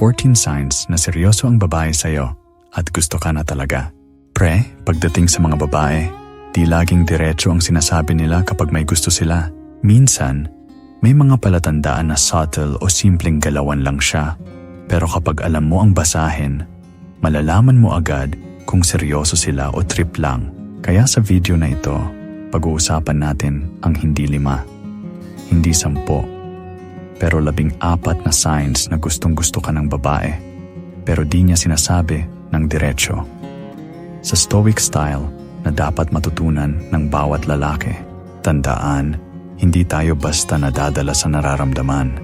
14 signs na seryoso ang babae sa'yo at gusto ka na talaga. Pre, pagdating sa mga babae, di laging diretso ang sinasabi nila kapag may gusto sila. Minsan, may mga palatandaan na subtle o simpleng galawan lang siya. Pero kapag alam mo ang basahin, malalaman mo agad kung seryoso sila o trip lang. Kaya sa video na ito, pag-uusapan natin ang hindi lima, hindi sampo, pero labing apat na signs na gustong gusto ka ng babae, pero di niya sinasabi ng diretsyo. Sa stoic style na dapat matutunan ng bawat lalaki, tandaan, hindi tayo basta nadadala sa nararamdaman.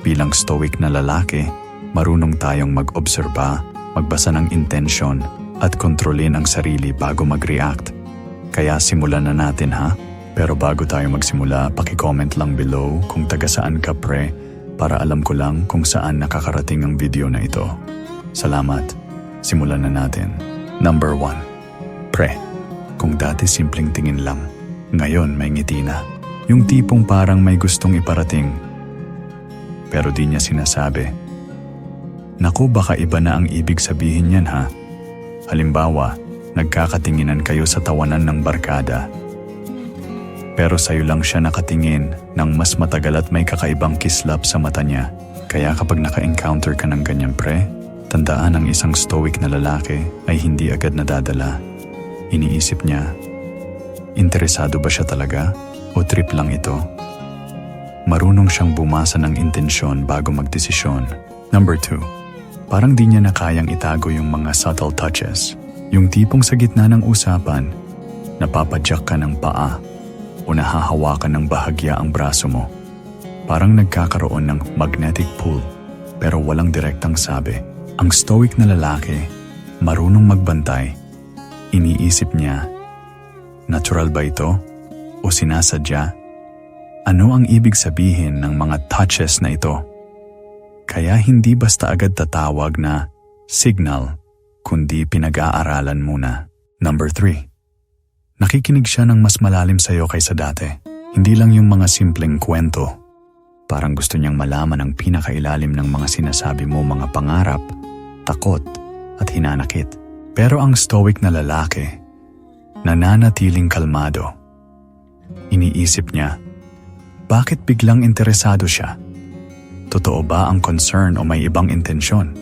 Bilang stoic na lalaki, marunong tayong mag-obserba, magbasa ng intensyon, at kontrolin ang sarili bago mag-react. Kaya simulan na natin ha? Pero bago tayo magsimula, paki-comment lang below kung taga saan ka pre para alam ko lang kung saan nakakarating ang video na ito. Salamat. Simulan na natin. Number 1. Pre. Kung dati simpleng tingin lang, ngayon may ngiti na. Yung tipong parang may gustong iparating. Pero di niya sinasabi. Naku baka iba na ang ibig sabihin niyan ha. Halimbawa, nagkakatinginan kayo sa tawanan ng barkada. Pero sa'yo lang siya nakatingin ng mas matagal at may kakaibang kislap sa mata niya. Kaya kapag naka-encounter ka ng ganyan pre, tandaan ang isang stoic na lalaki ay hindi agad nadadala. Iniisip niya, interesado ba siya talaga o trip lang ito? Marunong siyang bumasa ng intensyon bago magdesisyon. Number 2. Parang di niya na kayang itago yung mga subtle touches. Yung tipong sa gitna ng usapan, napapadyak ka ng paa o nahahawakan ng bahagya ang braso mo. Parang nagkakaroon ng magnetic pull pero walang direktang sabi. Ang stoic na lalaki, marunong magbantay. Iniisip niya, natural ba ito? O sinasadya? Ano ang ibig sabihin ng mga touches na ito? Kaya hindi basta agad tatawag na signal, kundi pinag-aaralan muna. Number 3. Nakikinig siya ng mas malalim sa'yo kaysa dati. Hindi lang yung mga simpleng kwento. Parang gusto niyang malaman ang pinakailalim ng mga sinasabi mo mga pangarap, takot, at hinanakit. Pero ang stoic na lalaki, nananatiling kalmado. Iniisip niya, bakit biglang interesado siya? Totoo ba ang concern o may ibang intensyon?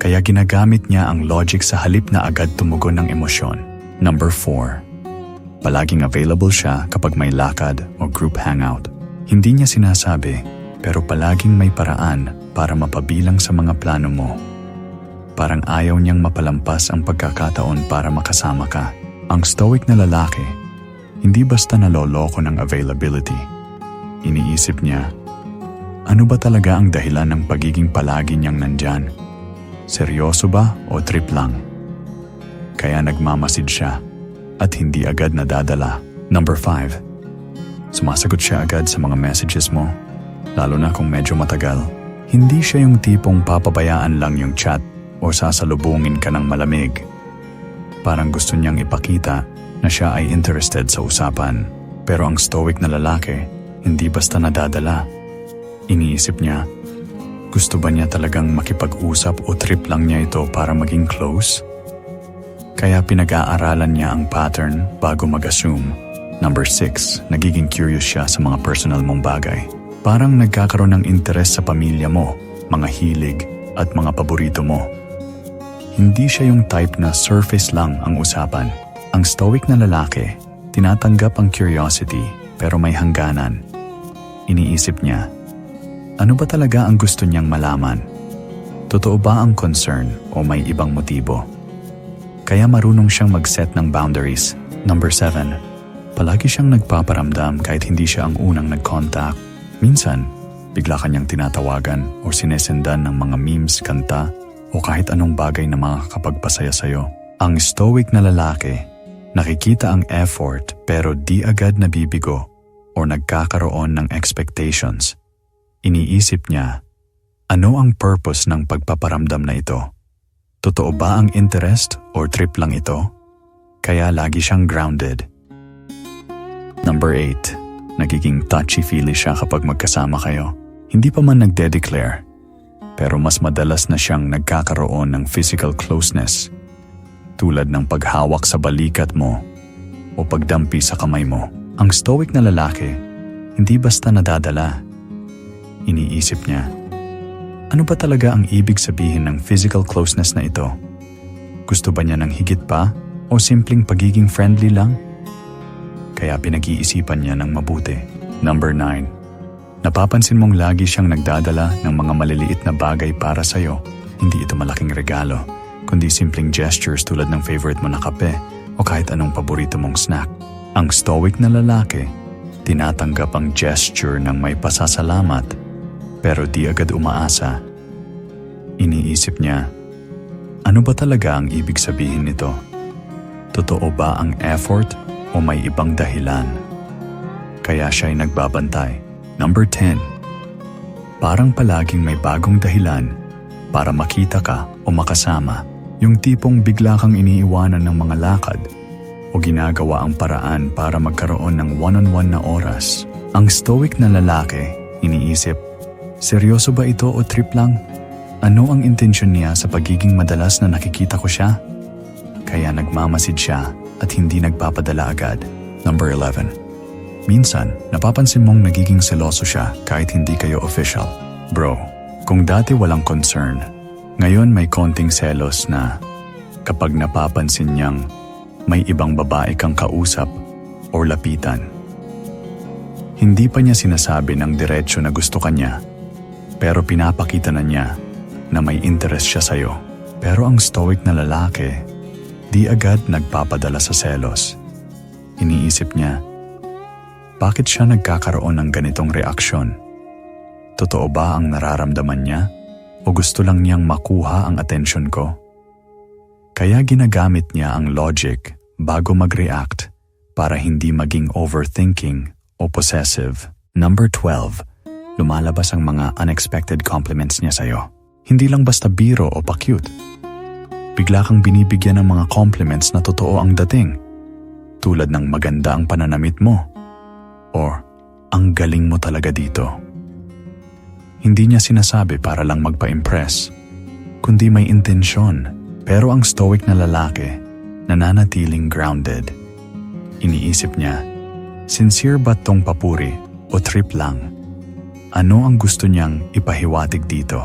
Kaya ginagamit niya ang logic sa halip na agad tumugon ng emosyon. Number 4. Palaging available siya kapag may lakad o group hangout. Hindi niya sinasabi, pero palaging may paraan para mapabilang sa mga plano mo. Parang ayaw niyang mapalampas ang pagkakataon para makasama ka. Ang stoic na lalaki, hindi basta naloloko ng availability. Iniisip niya, ano ba talaga ang dahilan ng pagiging palagi niyang nandyan? Seryoso ba o trip lang? Kaya nagmamasid siya at hindi agad nadadala. Number 5. Sumasagot siya agad sa mga messages mo, lalo na kung medyo matagal. Hindi siya yung tipong papabayaan lang yung chat o sasalubungin ka ng malamig. Parang gusto niyang ipakita na siya ay interested sa usapan. Pero ang stoic na lalaki, hindi basta nadadala. Iniisip niya, gusto ba niya talagang makipag-usap o trip lang niya ito para maging close? Kaya pinag-aaralan niya ang pattern bago mag-assume. Number 6, nagiging curious siya sa mga personal mong bagay. Parang nagkakaroon ng interes sa pamilya mo, mga hilig, at mga paborito mo. Hindi siya yung type na surface lang ang usapan. Ang stoic na lalaki, tinatanggap ang curiosity pero may hangganan. Iniisip niya, ano ba talaga ang gusto niyang malaman? Totoo ba ang concern o may ibang motibo? Kaya marunong siyang mag-set ng boundaries. Number 7. Palagi siyang nagpaparamdam kahit hindi siya ang unang nag-contact. Minsan, bigla kanyang tinatawagan o sinesendan ng mga memes, kanta, o kahit anong bagay na makakapagpasaya sa'yo. Ang stoic na lalaki, nakikita ang effort pero di agad nabibigo o nagkakaroon ng expectations. Iniisip niya, ano ang purpose ng pagpaparamdam na ito? Totoo ba ang interest or trip lang ito? Kaya lagi siyang grounded. Number 8. Nagiging touchy-feely siya kapag magkasama kayo. Hindi pa man nagde-declare. Pero mas madalas na siyang nagkakaroon ng physical closeness tulad ng paghawak sa balikat mo o pagdampi sa kamay mo. Ang stoic na lalaki, hindi basta nadadala. Iniisip niya, ano ba talaga ang ibig sabihin ng physical closeness na ito? Gusto ba niya ng higit pa o simpleng pagiging friendly lang? Kaya pinag-iisipan niya ng mabuti. Number 9. Napapansin mong lagi siyang nagdadala ng mga maliliit na bagay para sa'yo. Hindi ito malaking regalo, kundi simpleng gestures tulad ng favorite mo na kape o kahit anong paborito mong snack. Ang stoic na lalaki, tinatanggap ang gesture ng may pasasalamat pero di agad umaasa. Iniisip niya, ano ba talaga ang ibig sabihin nito? Totoo ba ang effort o may ibang dahilan? Kaya siya'y nagbabantay. Number 10. Parang palaging may bagong dahilan para makita ka o makasama. Yung tipong bigla kang iniiwanan ng mga lakad o ginagawa ang paraan para magkaroon ng one-on-one na oras. Ang stoic na lalaki, iniisip, seryoso ba ito o trip lang? Ano ang intensyon niya sa pagiging madalas na nakikita ko siya? Kaya nagmamasid siya at hindi nagpapadala agad. Number 11. Minsan, napapansin mong nagiging seloso siya kahit hindi kayo official. Bro, kung dati walang concern, ngayon may konting selos na kapag napapansin niyang may ibang babae kang kausap or lapitan. Hindi pa niya sinasabi ng diretsyo na gusto ka niya, pero pinapakita na niya na may interest siya sa'yo. Pero ang stoic na lalaki, di agad nagpapadala sa selos. Iniisip niya, bakit siya nagkakaroon ng ganitong reaksyon? Totoo ba ang nararamdaman niya o gusto lang niyang makuha ang atensyon ko? Kaya ginagamit niya ang logic bago mag-react para hindi maging overthinking o possessive. Number 12. Lumalabas ang mga unexpected compliments niya sa'yo. Hindi lang basta biro o pa-cute. Bigla kang binibigyan ng mga compliments na totoo ang dating. Tulad ng maganda ang pananamit mo. Or, ang galing mo talaga dito. Hindi niya sinasabi para lang magpa-impress, kundi may intensyon. Pero ang stoic na lalaki, nananatiling grounded. Iniisip niya, sincere ba tong papuri o trip lang? Ano ang gusto niyang ipahiwatig dito?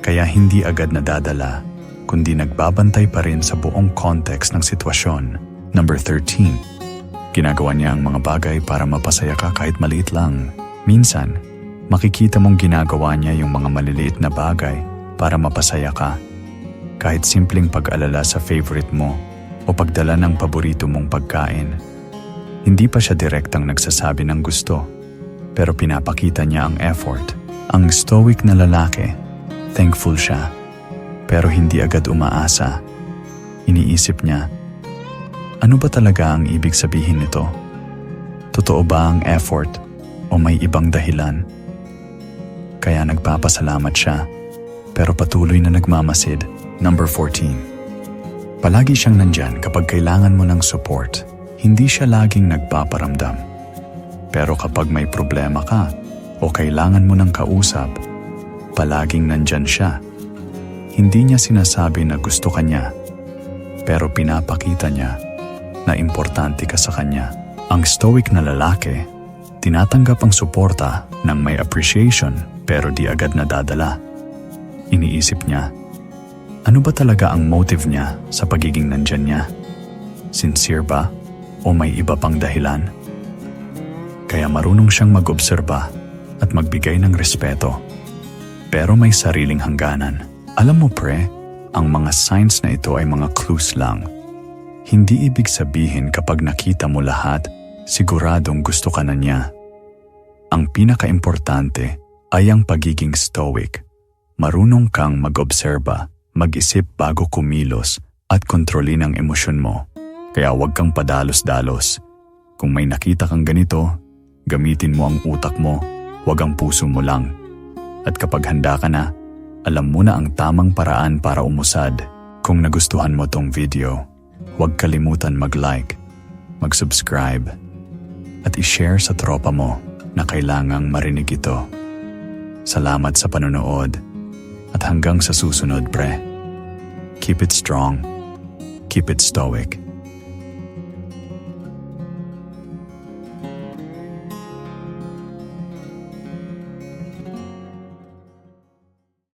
Kaya hindi agad nadadala, kundi nagbabantay pa rin sa buong context ng sitwasyon. Number 13. Ginagawa niya ang mga bagay para mapasaya ka kahit maliit lang. Minsan, makikita mong ginagawa niya yung mga maliliit na bagay para mapasaya ka. Kahit simpleng pag-alala sa favorite mo o pagdala ng paborito mong pagkain. Hindi pa siya direktang nagsasabi ng gusto, pero pinapakita niya ang effort. Ang stoic na lalaki, thankful siya, pero hindi agad umaasa. Iniisip niya, ano ba talaga ang ibig sabihin nito? Totoo ba ang effort o may ibang dahilan? Kaya nagpapasalamat siya, pero patuloy na nagmamasid. Number 14. Palagi siyang nandyan kapag kailangan mo ng support. Hindi siya laging nagpaparamdam. Pero kapag may problema ka o kailangan mo ng kausap, palaging nandyan siya. Hindi niya sinasabi na gusto ka niya, pero pinapakita niya na importante ka sa kanya. Ang stoic na lalaki, tinatanggap ang suporta ng may appreciation pero di agad nadadala. Iniisip niya, ano ba talaga ang motive niya sa pagiging nandyan niya? Sincere ba o may iba pang dahilan? Kaya marunong siyang mag-obserba at magbigay ng respeto. Pero may sariling hangganan. Alam mo pre, ang mga signs na ito ay mga clues lang. Hindi ibig sabihin kapag nakita mo lahat, siguradong gusto ka na niya. Ang pinaka-importante ay ang pagiging stoic. Marunong kang mag-obserba, mag-isip bago kumilos at kontrolin ang emosyon mo. Kaya huwag kang padalos-dalos. Kung may nakita kang ganito, gamitin mo ang utak mo, huwag ang puso mo lang. At kapag handa ka na, alam mo na ang tamang paraan para umusad. Kung nagustuhan mo tong video, huwag kalimutan mag-like, mag-subscribe, at i-share sa tropa mo na kailangang marinig ito. Salamat sa panonood. At hanggang sa susunod, pre. Keep it strong. Keep it stoic.